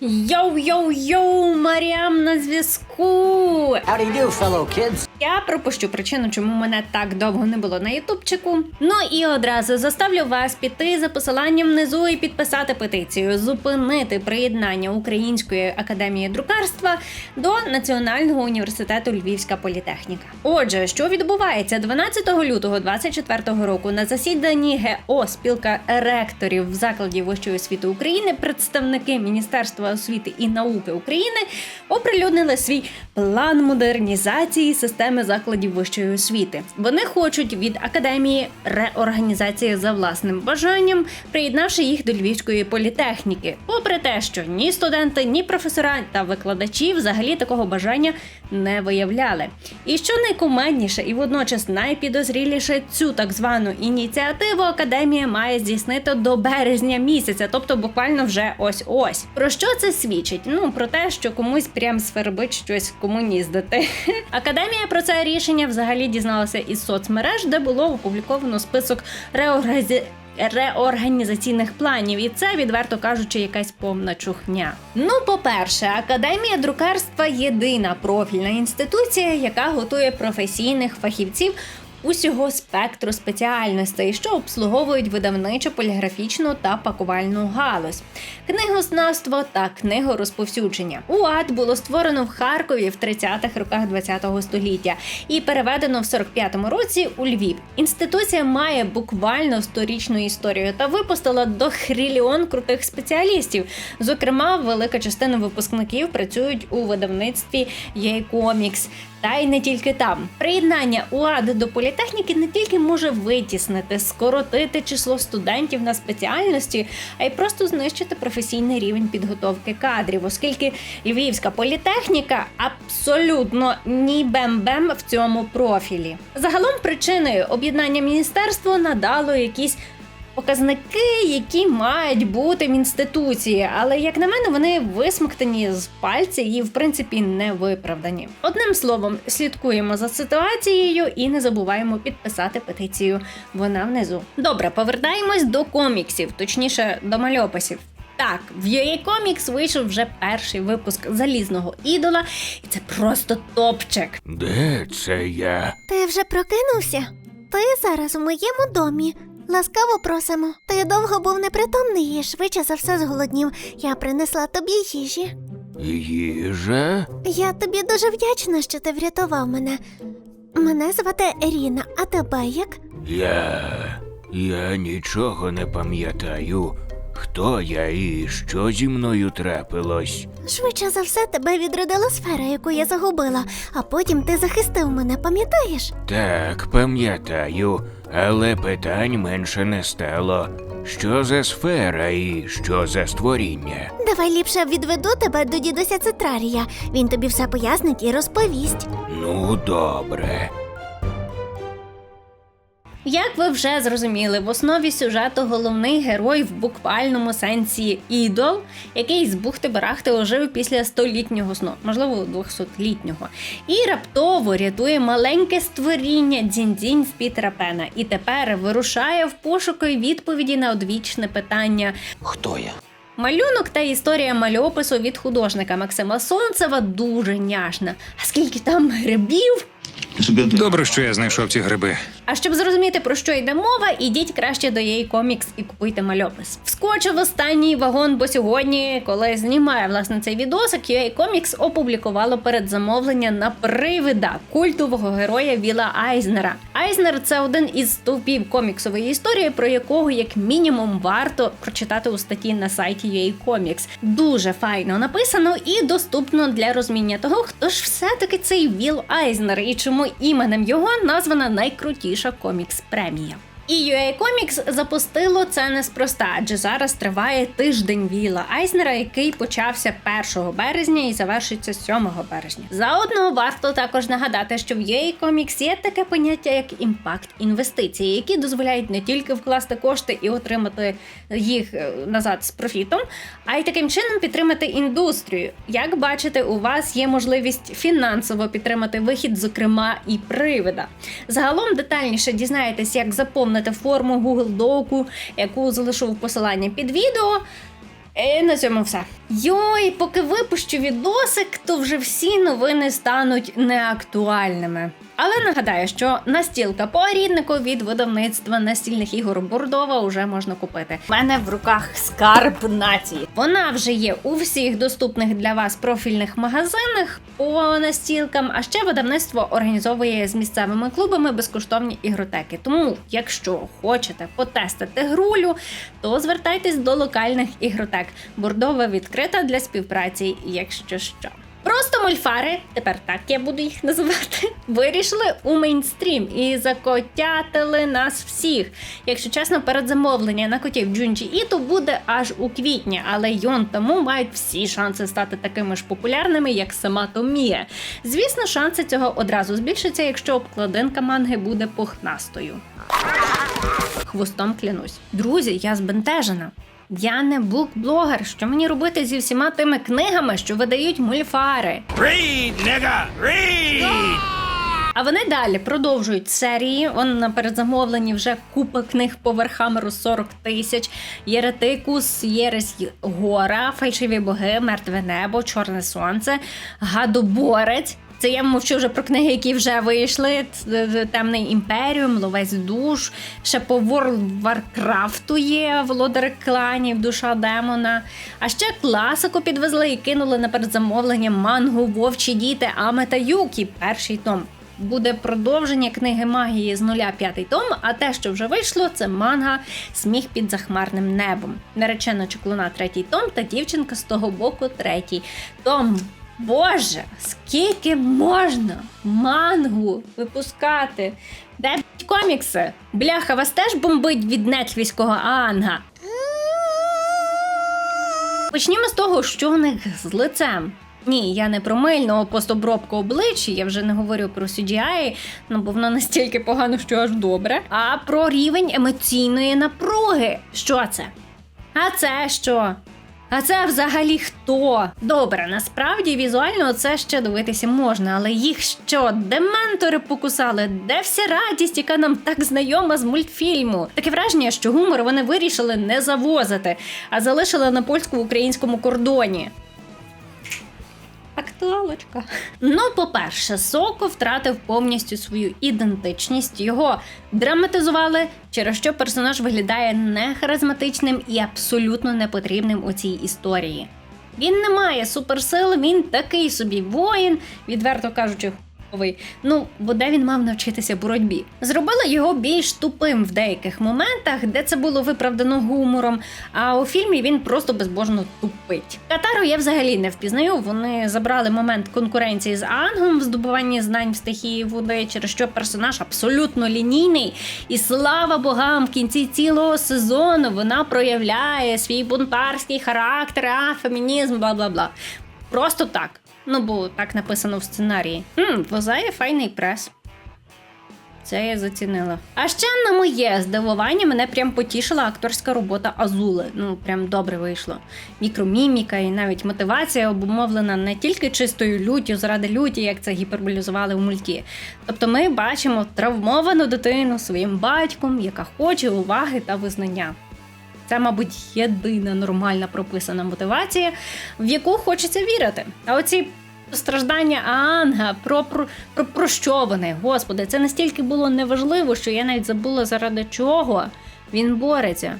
Йоу-йоу-йоу, Маріам на зв'язку. How do you do, fellow kids? Я пропущу причину, чому мене так довго не було на ютубчику. Ну і одразу заставлю вас піти за посиланням внизу і підписати петицію, зупинити приєднання Української академії друкарства до Національного університету Львівська політехніка. Отже, що відбувається 12 лютого 2024 року на засіданні ГО спілка ректорів закладів вищої освіти України, представники Міністерства освіти і науки України оприлюднили свій план модернізації системи закладів вищої освіти. Вони хочуть від академії реорганізації за власним бажанням, приєднавши їх до львівської політехніки. Попри те, що ні студенти, ні професора та викладачі взагалі такого бажання не виявляли. І що найкумедніше і водночас найпідозріліше, цю так звану ініціативу академія має здійснити до березня місяця, тобто буквально вже ось ось. Про що це свідчить? Ну про те, що комусь прям свербить щось комуніздити. Академія про це рішення взагалі дізналася із соцмереж, де було опубліковано список реорганізації реорганізаційних планів, і це, відверто кажучи, якась повна чухня. Ну, по-перше, академія друкарства єдина профільна інституція, яка готує професійних фахівців. Усього спектру спеціальностей, що обслуговують видавничо поліграфічну та пакувальну галузь, книгознавство та книгорозповсюдження. УАД було створено в Харкові в 30-х роках ХХ століття і переведено в 45-му році у Львів. Інституція має буквально сторічну історію та випустила до хріліон крутих спеціалістів. Зокрема, велика частина випускників працюють у видавництві Єйкомікс. Та й не тільки там. Приєднання УАД до політехніки не тільки може витіснити, скоротити число студентів на спеціальності, а й просто знищити професійний рівень підготовки кадрів, оскільки львівська політехніка абсолютно ні бем-бем в цьому профілі. Загалом причиною об'єднання міністерства надало якісь показники, які мають бути в інституції, але як на мене, вони висмоктані з пальця і в принципі не виправдані. Одним словом, слідкуємо за ситуацією і не забуваємо підписати петицію. Вона внизу. Добре, повертаємось до коміксів, точніше до мальописів. Так, в UA Comics вийшов вже перший випуск залізного ідола, і це просто топчик. Де це я? Ти вже прокинувся? Ти зараз у моєму домі. Ласкаво просимо. Ти довго був непритомний і швидше за все зголоднів. Я принесла тобі їжі. Їжа? Я тобі дуже вдячна, що ти врятував мене. Мене звати Еріна, а тебе як? Я. Я нічого не пам'ятаю. Хто я і що зі мною трапилось? Швидше за все тебе відродила сфера, яку я загубила, а потім ти захистив мене, пам'ятаєш? Так, пам'ятаю, але питань менше не стало. Що за сфера і що за створіння? Давай ліпше відведу тебе до дідуся Цитрарія. Він тобі все пояснить і розповість. Ну, добре. Як ви вже зрозуміли, в основі сюжету головний герой в буквальному сенсі ідол, який з бухти-барахти ожив після столітнього сну, можливо, 200-літнього, і раптово рятує маленьке створіння дзінь-дзінь в Пітера Пена. І тепер вирушає в пошуки відповіді на одвічне питання. Хто я? Малюнок та історія мальопису від художника Максима Сонцева дуже няшна. А скільки там грибів? Добре, що я знайшов ці гриби. А щоб зрозуміти про що йде мова, ідіть краще до її комікс і купуйте мальопис. Вскочив останній вагон, бо сьогодні, коли знімає власне цей відосик, UA Comics опублікувало передзамовлення на привида культового героя Віла Айзнера. Айзнер це один із стовпів коміксової історії, про якого як мінімум варто прочитати у статті на сайті UA Comics. Дуже файно написано і доступно для розуміння того, хто ж все-таки цей Віл Айзнер і чому іменем його названа найкрутіша комікс премія. І UA Comics запустило це неспроста, адже зараз триває тиждень Віла Айзнера, який почався 1 березня і завершиться 7 березня. Заодно варто також нагадати, що в UA Comics є таке поняття як імпакт інвестиції, які дозволяють не тільки вкласти кошти і отримати їх е, назад з профітом, а й таким чином підтримати індустрію. Як бачите, у вас є можливість фінансово підтримати вихід, зокрема і привида. Загалом детальніше дізнаєтесь, як заповнити форму Google Доку, яку залишу в посиланні під відео. І на цьому все. Йой, поки випущу відосик, то вже всі новини стануть неактуальними. Але нагадаю, що настілка по ріднику від видавництва настільних ігор Бурдова вже можна купити. У мене в руках скарб нації. Вона вже є у всіх доступних для вас профільних магазинах по настілкам. А ще видавництво організовує з місцевими клубами безкоштовні ігротеки. Тому, якщо хочете потестити грулю, то звертайтесь до локальних ігротек. Бурдова відкрита для співпраці, якщо що. Мульфари, тепер так я буду їх називати, вирішили у мейнстрім і закотятили нас всіх. Якщо чесно, передзамовлення на котів Джунджі Іто буде аж у квітні, але йон тому мають всі шанси стати такими ж популярними, як сама Томія. Звісно, шанси цього одразу збільшаться, якщо обкладинка манги буде пухнастою. Хвостом клянусь. Друзі, я збентежена. Я не букблогер. Що мені робити зі всіма тими книгами, що видають мульфари? Read, nigga, read! А вони далі продовжують серії. Он на передзамовленні вже купа книг по Верхамеру 40 тисяч. Єретикус, Єресь Гора, Фальшиві боги, Мертве небо, Чорне сонце, Гадоборець. Це я мовчу вже про книги, які вже вийшли. Темний імперіум, Ловець душ, ще по World Warcraft є Володар кланів, душа демона. А ще класику підвезли і кинули на передзамовлення мангу Вовчі діти Аме та Юкі, перший том. Буде продовження книги магії з нуля п'ятий том, а те, що вже вийшло, це манга Сміх під захмарним небом. Наречена чеклуна третій том та дівчинка з того боку третій том. Боже, скільки можна мангу випускати? Де комікси? Бляха, вас теж бомбить від нетфліського Анга. Почнімо з того, що в них з лицем. Ні, я не про мильну постобробку обличчя, я вже не говорю про CGI, ну бо воно настільки погано, що аж добре. А про рівень емоційної напруги. Що це? А це що? А це взагалі хто? Добре, насправді візуально це ще дивитися можна, але їх що, дементори покусали? Де вся радість, яка нам так знайома з мультфільму? Таке враження, що гумор вони вирішили не завозити, а залишили на польсько-українському кордоні. Актуалочка. Ну, по-перше, Соко втратив повністю свою ідентичність. Його драматизували, через що персонаж виглядає нехаризматичним і абсолютно непотрібним у цій історії. Він не має суперсил, він такий собі воїн, відверто кажучи. Ну, бо де він мав навчитися боротьбі? Зробила його більш тупим в деяких моментах, де це було виправдано гумором. А у фільмі він просто безбожно тупить. Катару я взагалі не впізнаю. Вони забрали момент конкуренції з Ангом в здобуванні знань в стихії води, через що персонаж абсолютно лінійний. І слава богам, в кінці цілого сезону вона проявляє свій бунтарський характер, а фемінізм, бла бла бла. Просто так. Ну, бо так написано в сценарії. Хм, возає файний прес. Це я зацінила. А ще на моє здивування мене прям потішила акторська робота Азули. Ну, прям добре вийшло. Мікроміміка і навіть мотивація обумовлена не тільки чистою люттю заради люті, як це гіперболізували в мульті. Тобто ми бачимо травмовану дитину своїм батьком, яка хоче уваги та визнання. Це, мабуть, єдина нормальна прописана мотивація, в яку хочеться вірити. А оці страждання Анга, про, про, про, про що вони? Господи, це настільки було неважливо, що я навіть забула заради чого він бореться.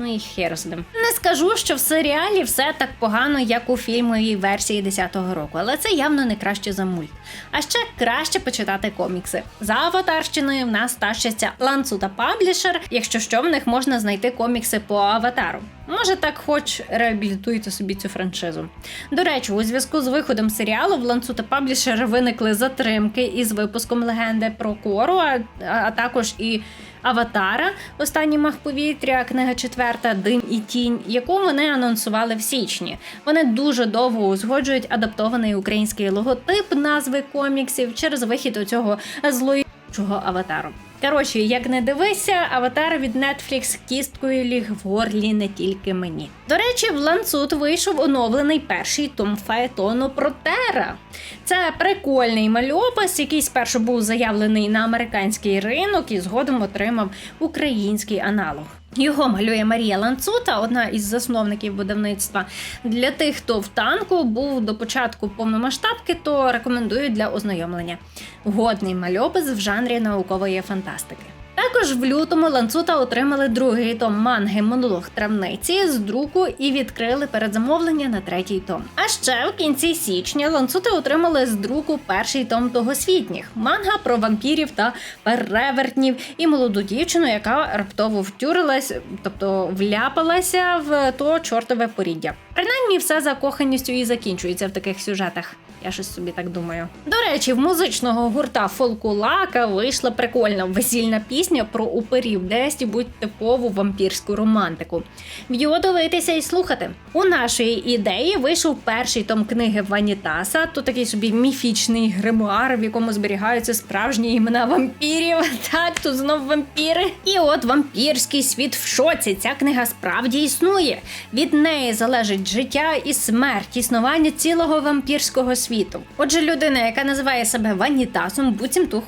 Ну і хер з ним. Не скажу, що в серіалі все так погано, як у фільмовій версії 10-го року, але це явно не краще за мульт. А ще краще почитати комікси. За аватарщиною в нас тащаться ланцу та паблішер. Якщо що, в них можна знайти комікси по аватару. Може, так хоч реабілітуйте собі цю франшизу. До речі, у зв'язку з виходом серіалу в ланцу та паблішер виникли затримки із випуском легенди про Кору, а, а також і Аватара, останній мах повітря, книга четверта, Дим і тінь, яку вони анонсували в січні. Вони дуже довго узгоджують адаптований український логотип назви коміксів через вихід у цього злоючого аватару. Коротше, як не дивися, аватар від Netflix кісткою ліг в горлі не тільки мені. До речі, в ланцут вийшов оновлений перший том фаетону про Тера. Це прикольний мальопис, який спершу був заявлений на американський ринок і згодом отримав український аналог. Його малює Марія Ланцута, одна із засновників будівництва. Для тих, хто в танку був до початку повномасштабки, то рекомендую для ознайомлення. Годний мальопис в жанрі наукової фантастики. Також в лютому ланцута отримали другий том манги Монолог травниці з друку і відкрили передзамовлення на третій том. А ще в кінці січня ланцути отримали з друку перший том тогосвітніх манга про вампірів та перевертнів і молоду дівчину, яка раптово втюрилась, тобто вляпалася в то чортове поріддя. Принаймні, все за коханістю і закінчується в таких сюжетах. Я щось собі так думаю. До речі, в музичного гурта Фолкулака вийшла прикольна весільна пісня про уперів, де стібуть типову вампірську романтику. В'йо дивитися і слухати. У нашої ідеї вийшов перший том книги Ванітаса. Тут такий собі міфічний гримуар, в якому зберігаються справжні імена вампірів. Так, тут знов вампіри. І от вампірський світ в шоці. Ця книга справді існує. Від неї залежить життя і смерть, існування цілого вампірського світу. Отже, людина, яка називає себе Ванітасом, буцімто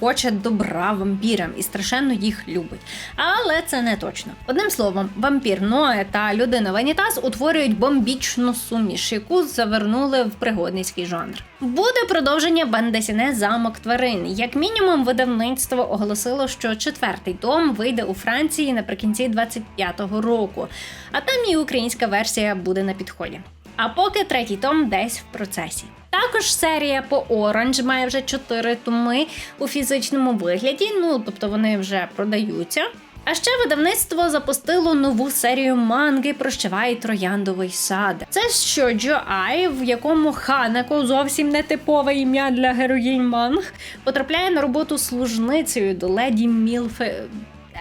хоче добра вампірам і страшенно їх любить. Але це не точно. Одним словом, вампір Ноe та людина Ванітас утворюють бомбічну суміш, яку завернули в пригодницький жанр. Буде продовження Бандесіне замок тварин. Як мінімум, видавництво оголосило, що четвертий том вийде у Франції наприкінці 25-го року, а там і українська версія буде на підході. А поки третій том десь в процесі. Також серія по Orange має вже чотири томи у фізичному вигляді. Ну тобто вони вже продаються. А ще видавництво запустило нову серію манги Прощавай трояндовий сад. Це що Джо Ай, в якому Ханеко зовсім не типове ім'я для героїнь манг, потрапляє на роботу служницею до леді Мілфе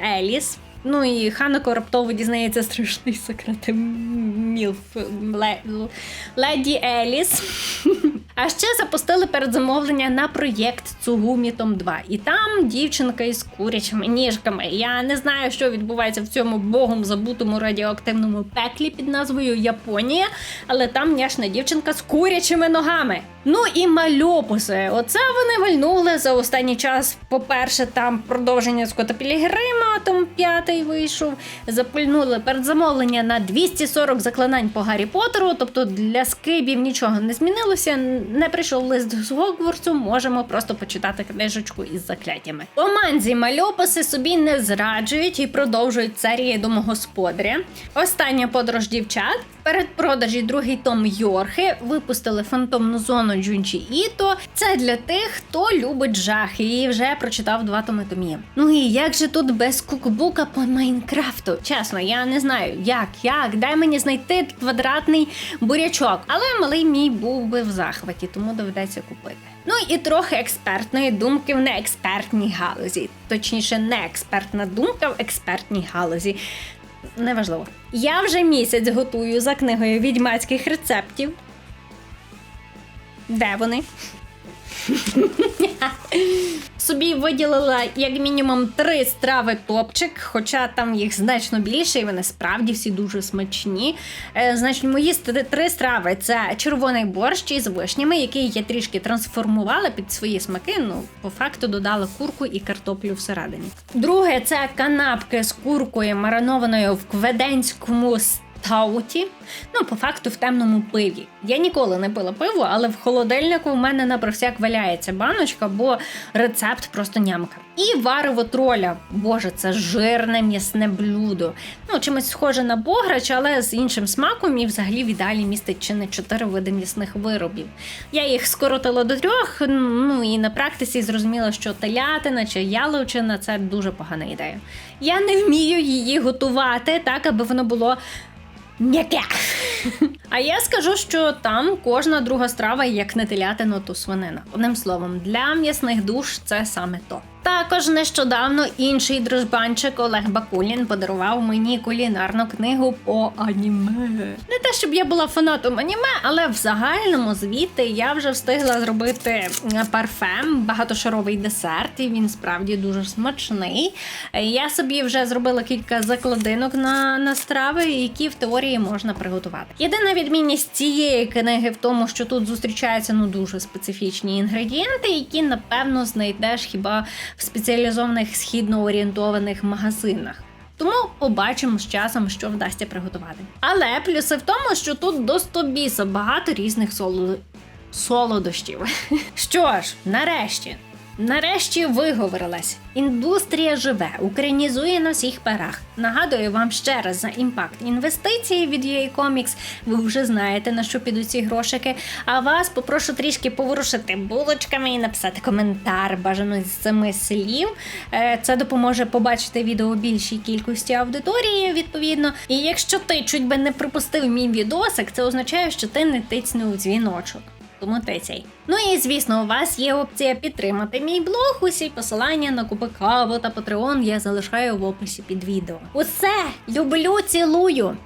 Еліс. Ну і Ханеко раптово дізнається страшний секрет Мілф Леді Еліс. А ще запустили передзамовлення на проєкт Цугумі Том 2. І там дівчинка із курячими ніжками. Я не знаю, що відбувається в цьому богом забутому радіоактивному пеклі під назвою Японія, але там няшна дівчинка з курячими ногами. Ну і мальопуси. Оце вони вальнули за останній час. По-перше, там продовження Скотта Пілігрима, том п'ятий вийшов. Запильнули передзамовлення на 240 заклинань по Гаррі Поттеру. Тобто для скибів нічого не змінилося. Не прийшов лист з Гогвартсу, можемо просто почитати книжечку із закляттями. По манзі мальописи собі не зраджують і продовжують серії домогосподаря. Остання подорож дівчат. Перед продажі другий том Йорхи випустили фантомну зону Джунчі Іто. Це для тих, хто любить жахи і вже прочитав два томи томі. Ну і як же тут без кукбука по Майнкрафту? Чесно, я не знаю, як, як. Дай мені знайти квадратний бурячок. Але малий мій був би в захваті, тому доведеться купити. Ну і трохи експертної думки в неекспертній галузі. Точніше, не експертна думка в експертній галузі. Неважливо. Я вже місяць готую за книгою відьмацьких рецептів. Де вони? Собі виділила як мінімум три страви топчик, хоча там їх значно більше, і вони справді всі дуже смачні. Е, значить, мої три страви це червоний борщ із вишнями, який я трішки трансформувала під свої смаки. Ну, по факту додала курку і картоплю всередині. Друге це канапки з куркою, маринованою в кведенському Тауті, ну по факту в темному пиві. Я ніколи не пила пиво, але в холодильнику в мене на всяк валяється баночка, бо рецепт просто нямка. І варево троля. Боже, це жирне м'ясне блюдо. Ну, чимось схоже на бограч, але з іншим смаком і взагалі в ідеалі містить чи не чотири види м'ясних виробів. Я їх скоротила до трьох. Ну і на практиці зрозуміла, що телятина чи яловичина це дуже погана ідея. Я не вмію її готувати так, аби воно було М'яке. А я скажу, що там кожна друга страва як не телятино, то свинина. Одним словом, для м'ясних душ це саме то. Також нещодавно інший дружбанчик Олег Бакулін подарував мені кулінарну книгу по аніме. Не те, щоб я була фанатом аніме, але в загальному звідти я вже встигла зробити парфем, багатошаровий десерт, і він справді дуже смачний. Я собі вже зробила кілька закладинок на, на страви, які в теорії можна приготувати. Єдина відмінність цієї книги в тому, що тут зустрічаються ну дуже специфічні інгредієнти, які напевно знайдеш хіба в спеціалізованих східно орієнтованих магазинах. Тому побачимо з часом, що вдасться приготувати. Але плюси в тому, що тут до 100 біса багато різних соло... солодощів. Що ж, нарешті. Нарешті виговорилась. Індустрія живе, українізує на всіх парах. Нагадую вам ще раз за імпакт інвестиції від UA Comics. Ви вже знаєте на що підуть ці грошики. А вас попрошу трішки поворушити булочками і написати коментар, бажано з семи слів. Е, Це допоможе побачити відео більшій кількості аудиторії, відповідно. І якщо ти чуть би не пропустив мій відосик, це означає, що ти не тицнув дзвіночок. Тому. Ну і звісно, у вас є опція підтримати мій блог. Усі посилання на купи каву та Patreon я залишаю в описі під відео. Усе люблю, цілую.